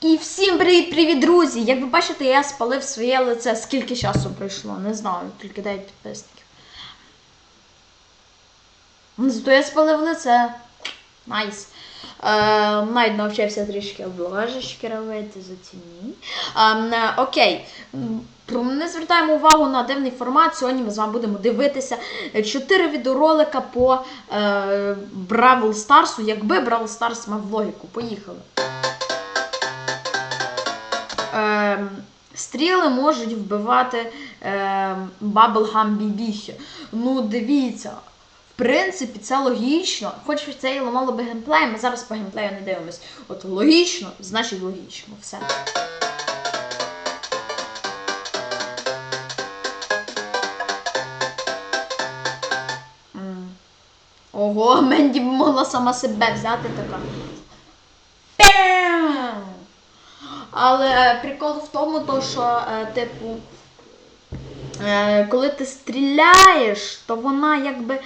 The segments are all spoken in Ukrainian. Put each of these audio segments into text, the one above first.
І всім привіт-привіт, друзі! Як ви бачите, я спалив своє лице. Скільки часу пройшло? Не знаю, тільки 9 підписників. Ну, Зато я спалив лице. Найс. Е, навіть навчився трішки обложечки робити, заціні. Е, окей. Не звертаємо увагу на дивний формат. Сьогодні ми з вами будемо дивитися 4 відеоролика по е, Бравл Старсу, якби Бравл Старс мав логіку. Поїхали. Ем, стріли можуть вбивати ем, Bubblegum бібіхи. Ну, дивіться. В принципі, це логічно. Хоч це і ламало би геймплей, ми зараз по геймплею не дивимось. От логічно, значить логічно. Все. Ого, Менді б могла сама себе взяти така. Пям! Але прикол в тому, то, що, е, типу, е, коли ти стріляєш, то вона якби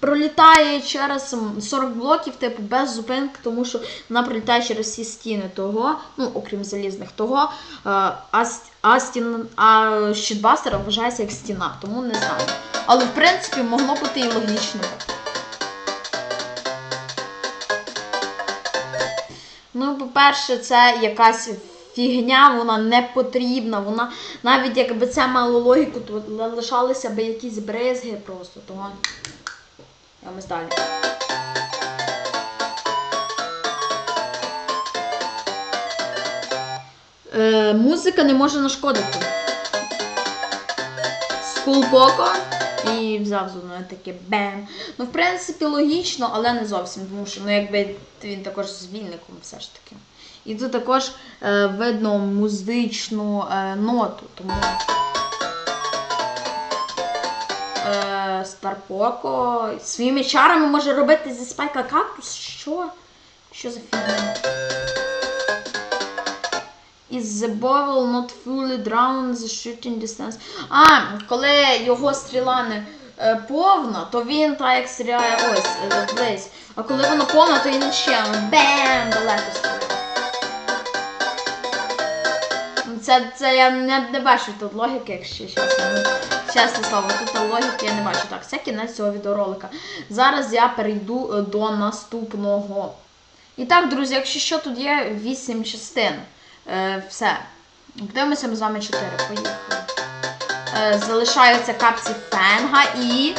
пролітає через 40 блоків, типу, без зупинки, тому що вона пролітає через всі стіни того, ну, окрім залізних того, е, а, а, стін, а щитбастер вважається як стіна, тому не знаю. Але в принципі могло бути і логічно. Ну, по-перше, це якась фігня, вона не потрібна. Вона навіть якби це мало логіку, то лишалися би якісь бризги просто. Того. Йдемось далі. Е, музика не може нашкодити. Скулпоко і взяв з одної таке бем. Ну, в принципі, логічно, але не зовсім, тому що ну, якби він також з вільником все ж таки. І тут також е, видно музичну е, ноту, тому. Е, Старпоко своїми чарами може робити зі спайка кактус. Що? Що за фігня? Is the bottle not fully drowned the shooting distance? А, коли його стріла не е, повна, то він так як стріляє ось е, десь. А коли вона повна, то він ще бем далеко стріляє. Це, це я не, не бачу тут логіки, якщо чесно. Чесне слово, тут логіки я не бачу. Так, це кінець цього відеоролика. Зараз я перейду е, до наступного. І так, друзі, якщо що, тут є 8 частин. Е, все. Подивимося ми з вами 4. Поїхали. Е, залишаються капці фенга і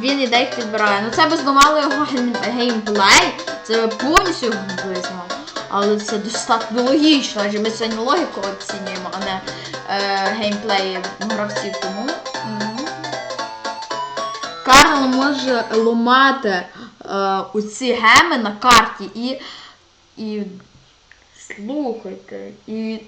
він іде їх підбирає. Ну це би зламало його геймплей. Це повністю його. Але це достатньо логічно, адже ми сьогодні логіку оцінюємо, а не е, геймплей гравців. Тому. Карл може ламати е, оці геми на карті і. і Слухайте, і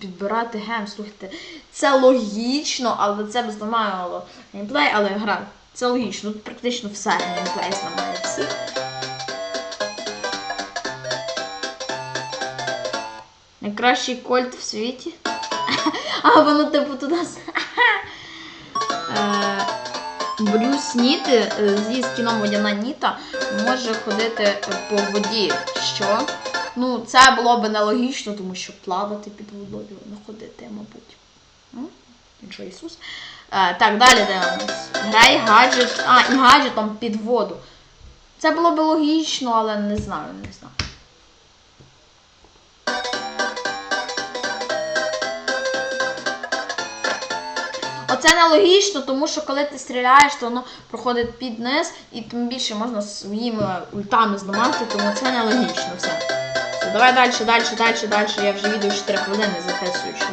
підбирати гем, слухайте. Це логічно, але це б зламало геймплей, але гра. Це логічно. Тут практично все геймплей зламає всіх. Найкращий кольт в світі. А воно типу туди. Е, Брюс Ніт е, зі скіном водяна Ніта може ходити по воді. Що? Ну, це було б нелогічно, тому що плавати під водою, не ходити, мабуть. М? Якщо Ісус. Е, так, далі дивимось. Грай гаджет. А, і гаджетом під воду. Це було б логічно, але не знаю, не знаю. Оце нелогічно, тому що коли ти стріляєш, то воно проходить під низ, і тим більше можна своїми ультами зламати, тому це нелогічно все. Давай далі, далі, далі, далі. Я вже відео 4 хвилини. Що...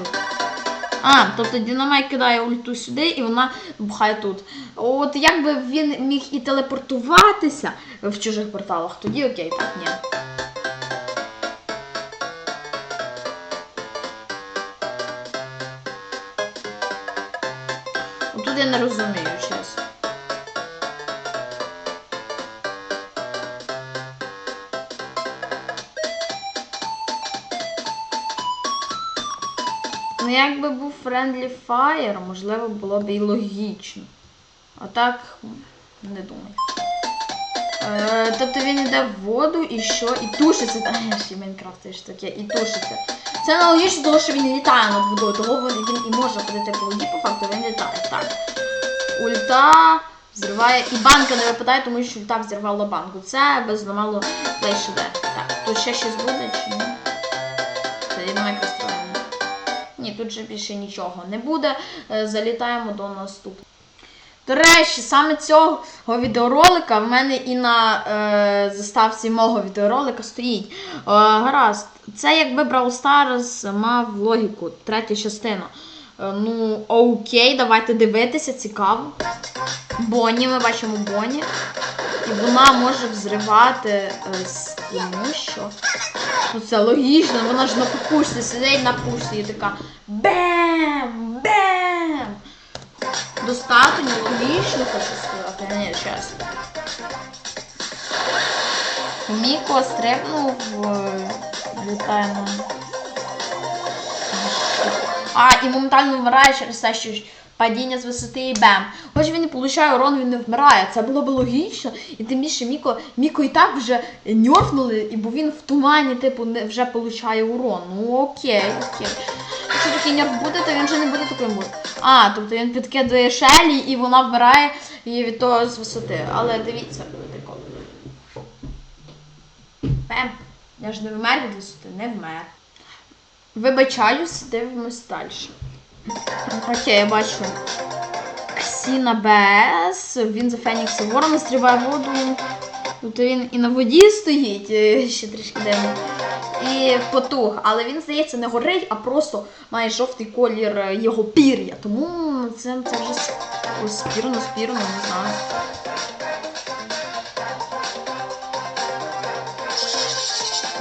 А, тобто Дінамай кидає ульту сюди і вона бухає тут. От якби він міг і телепортуватися в чужих порталах, тоді окей, так ні. Тут я не розумію, Ну, якби був Friendly Fire, можливо, було б і логічно. А так, не думаю. Е, тобто він йде в воду і що? І тушиться. Та ще Майнкрафт це таке, і тушиться. Це аналогічно того, що він літає над водою, того він, і може ходити по воді, по факту він літає. Так. Ульта взриває. І банка не випадає, тому що ульта взірвала банку. Це без нормалу плейшеде. Так, тут ще щось буде чи ні? Тут же більше нічого не буде. Е, Залітаємо до наступного. До речі, саме цього відеоролика в мене і на е, заставці мого відеоролика стоїть. Е, гаразд, це якби Brawl Stars мав логіку, третя частина. Е, ну, окей, давайте дивитися, цікаво. Бонні, ми бачимо Бонні. І вона може взривати е, тому що. Ну це логічно, вона ж на пушці сидить на пушці і така Бем! Бем! Достатньо логічно, хочу сказати. Ні, щас. Міко стрибнув, е, літає на. А, і моментально вмирає через те, що падіння з висоти і бем. Хоч він і получає урон, він не вмирає. Це було б логічно. І тим більше Міко, Міко і так вже ньорфнули, і бо він в тумані, типу, не, вже получає урон. Ну окей, окей. Якщо такий нерв буде, то він вже не буде таким. А, тобто він підкидує Шелі і вона вмирає і від того з висоти. Але дивіться, прикол. Бем. Я ж не вмер від висоти, не вмер. Вибачаюсь, дивимось далі. Окей, я бачу. Ксіна БС, він за Фенікса Ворона стрибає воду. Тобто він і на воді стоїть, е, ще трішки дивно. І потух, але він, здається, не горить, а просто має жовтий колір е, його пір'я. Тому це, це вже ось спірно, спірно, не знаю.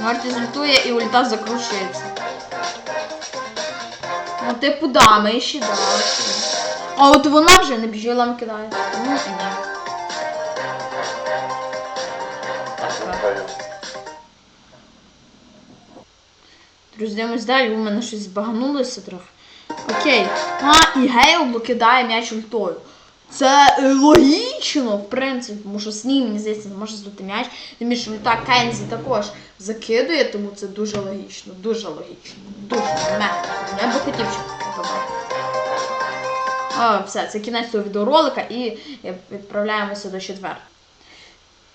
Мартін злітує і ульта закручується. Ну, типу, да, ми ще да. А от вона вже не бджілам кидає. Ну. Друзі, ми далі, у мене щось збагнулося трохи. Окей. А, і Гейл кидає м'яч ультою. Це е, логічно, в принципі, тому що Сні, мені здається, не може здути м'яч. Тим більше ульта Кензі також закидує, тому це дуже логічно, дуже логічно. Дуже мега. Я би хотів, таке було. А, все, це кінець цього відеоролика і е, відправляємося до четвертого.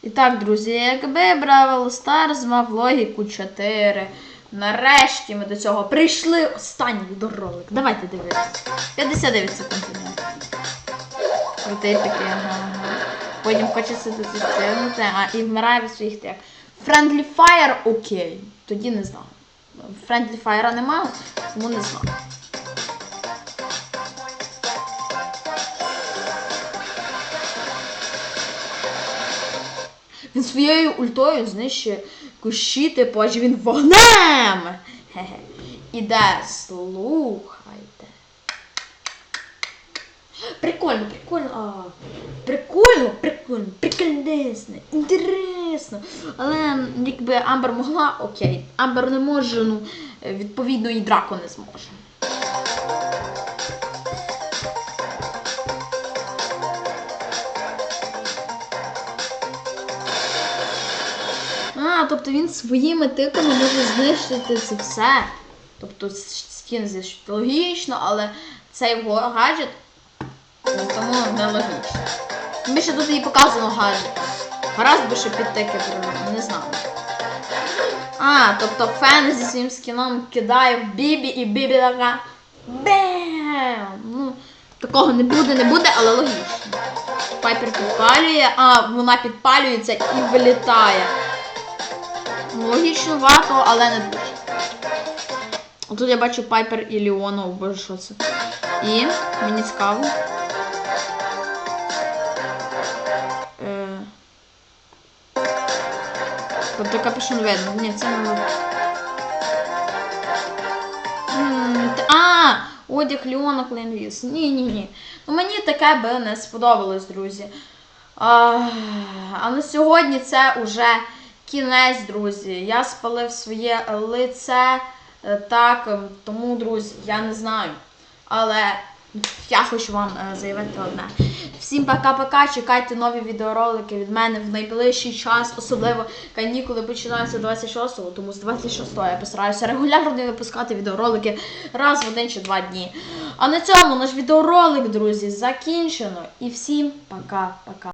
І так, друзі, якби Бравл Stars мав логіку 4. Нарешті ми до цього прийшли. Останній відеоролик. Давайте дивитися. 59 секунд. Крутий такий, ага. ага. Потім хочеться дотягнути, а і вмирає своїх тек. Friendly Fire окей. Тоді не знаю. Friendly Fire немає, тому не знаю. Він своєю ультою знищує кущі, типу, аж він вогнем. Хе-хе. Іде, слухайте. Прикольно, прикольно. А, прикольно, прикольно, прикольно, інтересно. Але якби Амбер могла, окей. Амбер не може, ну, відповідно, і Драко не зможе. А, тобто він своїми тиками може знищити це все. Тобто стін логічно, але цей його гаджет ну, тому не логічно. Більше тут і показано гаджет. Гаразд би ще підтики провели, не знаю. А, тобто фен зі своїм скіном кидає в Бібі і Бібі така Бем! Ну, такого не буде, не буде, але логічно. Пайпер підпалює, а вона підпалюється і вилітає. Логічно варто, але не дуже. Тут я бачу Пайпер і Ліона, боже, що це. І мені цікаво. Капюшон видно. Ні, це не видно. А! Одяг Ліона Клейнвіс. Ні, ні, ні. Ну мені таке би не сподобалось, друзі. А, а на сьогодні це уже кінець, друзі. Я спалив своє лице. е, Так, ем, тому, друзі, я не знаю. Але я хочу вам е, заявити одне. Всім пока-пока. Чекайте нові відеоролики від мене в найближчий час, особливо канікули починаються 26-го, тому з 26-го я постараюся регулярно випускати відеоролики раз в один чи два дні. А на цьому наш відеоролик, друзі, закінчено. І всім пока-пока.